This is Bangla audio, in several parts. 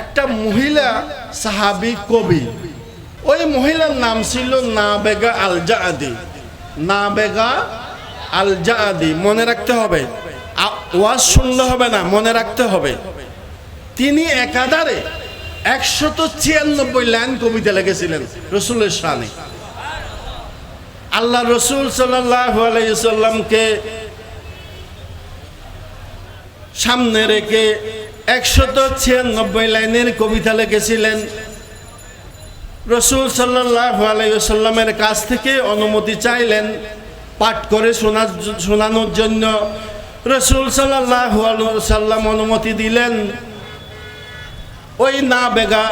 একটা মহিলা সাহাবি কবি। ওই মহিলার নাম ছিল না বেগা আল জাহাদি না বেগা আল জাহাদি মনে রাখতে হবে। ওয়াজ শুনলে হবে না, মনে রাখতে হবে। তিনি একাধারে একশত ছিয়ানব্বই লাইন কবিতা লিখেছিলেন রসুলের শানে। আল্লাহ রসুল সাল্লাহ সামনে রেখে একশত ছিয়ানব্বই লাইনের কবিতা লিখেছিলেন। রসুল সাল্লাহ আলাইসাল্লামের কাছ থেকে অনুমতি চাইলেন, পাঠ করে শোনার শোনানোর জন্য। রসুল সাল্লাহ সাল্লাম অনুমতি দিলেন, ওই না বেগা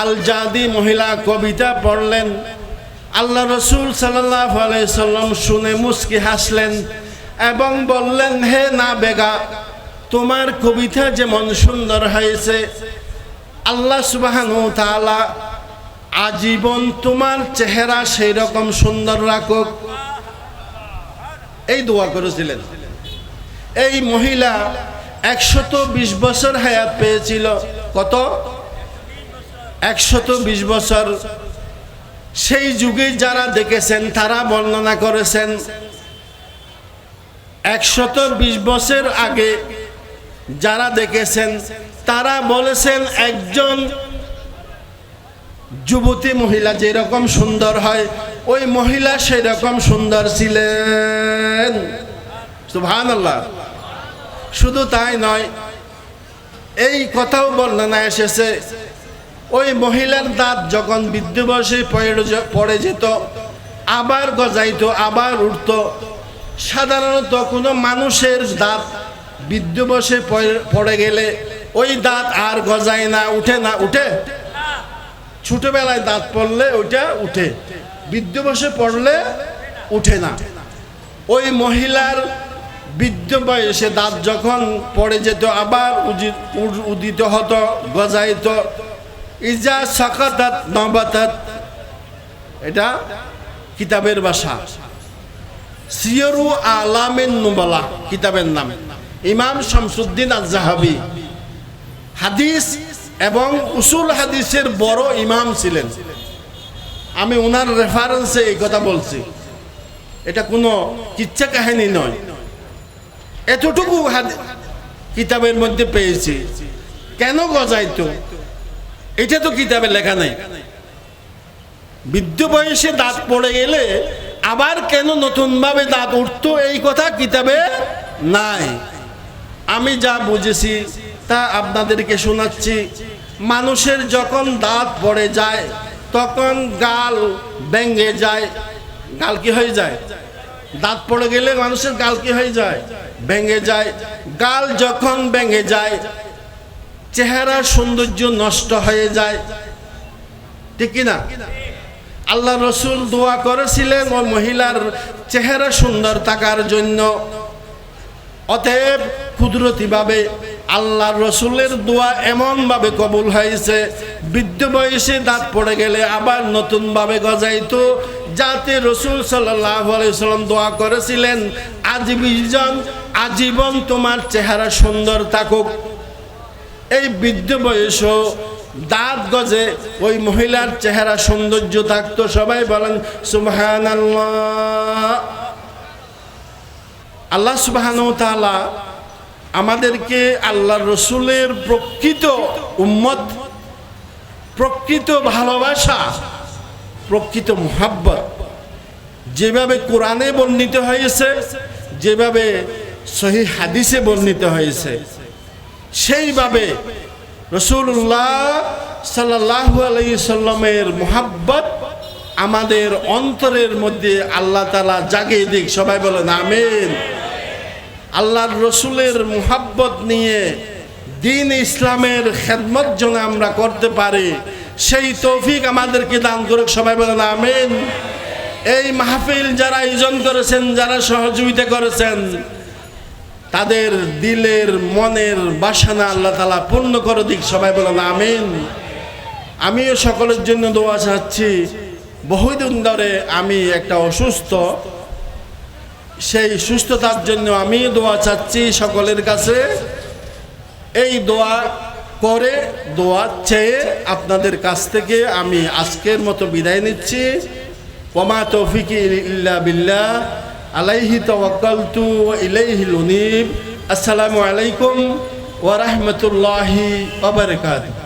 আল জাদি মহিলা কবিতা পড়লেন। আল্লাহ রসুল সাল্লাহ আলাইসাল্লাম শুনে মুস্কি হাসলেন এবং বললেন, হে না বেগা তোমার কবিতা যেমন সুন্দর হয়েছে, আল্লাহ সুবাহানু তাআলা আজীবন তোমার চেহারা সেই রকম সুন্দর রাখুক। এই দোয়া করেছিলেন। এই মহিলা একশত বিশ বছর হায়াত পেয়েছিল। কত? একশত বিশ বছর। সেই যুগে যারা দেখেছেন, তারা বর্ণনা করেছেন, একশত বিশ বছর আগে যারা দেখেছেন, তারা বলেছেন একজন যুবতী মহিলা যেরকম সুন্দর হয়, ওই মহিলা সেই রকম সুন্দর ছিলেন। আল্লাহ শুধু তাই নয়, এই কথাও বর্ণনা এসেছে, ওই মহিলার দাঁত যখন বিদ্যুবসে পড়ে যেত, আবার গজাইতো, আবার উঠত, সাধারণত কোনো মানুষের দাঁত বিদ্যুবসে পড়ে গেলে ওই দাঁত আর গজায় না, উঠে না, উঠে? ছোটবেলায় দাঁত পড়লে ওইটা উঠে। বিদ্যুবসে পড়লে উঠে না। ওই মহিলার বৃদ্ধ বয়সে দাঁত যখন পড়ে যেত, আবার উদিত হতো, গজাইত। ইজা সাকাতাত নবাতাত। এটা কিতাবের ভাষা। সিয়রু আলামেন নুবালা, কিতাবের নাম। ইমাম শামসুদ্দিন আজাহাবি হাদিস এবং উসুল হাদিসের বড় ইমাম ছিলেন। আমি ওনার রেফারেন্সে এই কথা বলছি। এটা কোনো কিচ্ছা কাহিনী নয়। এতটুকু কিতাবের মধ্যে পেয়েছি। কেন গজাইতো? এটা তো কিতাবে লেখা নাই। বৃদ্ধ বয়সে দাঁত পড়ে গেলে আবার কেন নতুনভাবে দাঁত উঠতো? এই কথা কিতাবে নাই। আমি যা বুঝেছি, তা আপনাদেরকে শোনাচ্ছি। মানুষের যখন দাঁত পড়ে যায়, তখন গাল ভেঙে যায়। গাল কি হয়ে যায়? দাঁত পড়ে গেলে মানুষের গাল কি হয়ে যায়? ভেঙে যায়। গাল যখন ভেঙে যায় চেহারা সৌন্দর্য নষ্ট হয়ে যায়। ঠিক না আল্লাহ রসুল দোয়া করেছিলেন, ও মহিলার চেহারা সুন্দর থাকার জন্য। অতএব কুদরতিভাবে আল্লাহ রসুলের দোয়া এমনভাবে কবুল হয়েছে, বৃদ্ধ বয়সে দাঁত পড়ে গেলে আবার নতুনভাবে গজাইতো। যাতে রসুল সাল্লাম দোয়া করেছিলেন আজীবন আজীবন তোমার চেহারা সুন্দর থাকুক। এই বৃদ্ধ বয়সও দাঁত গজে ওই মহিলার চেহারা সৌন্দর্য থাকতো। সবাই বলেন সুবহান আল্লাহ সুবাহান তাআলা আমাদেরকে আল্লাহ রসুলের প্রকৃত উম্মত, প্রকৃত ভালোবাসা, প্রকৃত মোহাব্বত যেভাবে কোরআনে বর্ণিত হয়েছে, যেভাবে সহি হাদিসে বর্ণিত হয়েছে, সেইভাবে রসুল্লাহ সাল্লাহ সাল্লামের মোহাব্বত আমাদের অন্তরের মধ্যে আল্লাহ তালা জাগিয়ে দিক। সবাই বলেন, আমেন। আল্লাহর রসুলের মোহাব্বত নিয়ে দিন ইসলামের খেদমত যেন আমরা করতে পারি, সেই তৌফিক আমাদেরকে দান করুক, সবাই বলেন আমেন। এই মাহফিল যারা আয়োজন করেছেন, যারা সহযোগিতা করেছেন, তাদের দিলের, মনের বাসনা আল্লাহ তালা পূর্ণ করে দিক, সবাই বলেন আমিন। আমিও সকলের জন্য দোয়া চাচ্ছি। বহুদিন ধরে আমি একটা অসুস্থ সেই সুস্থতার জন্য আমি দোয়া চাচ্ছি সকলের কাছে। এই দোয়া করে, দোয়া চেয়ে আপনাদের কাছ থেকে আমি আজকের মতো বিদায় নিচ্ছি। ওমা তৌফিকি ইল্লা বিল্লাহ, আলাইহি তাওয়াক্কালতু ওয়া ইলাইহি লুনিব আসসালামু আলাইকুম ওয়া রাহমাতুল্লাহি ওয়া বারাকাতুহু।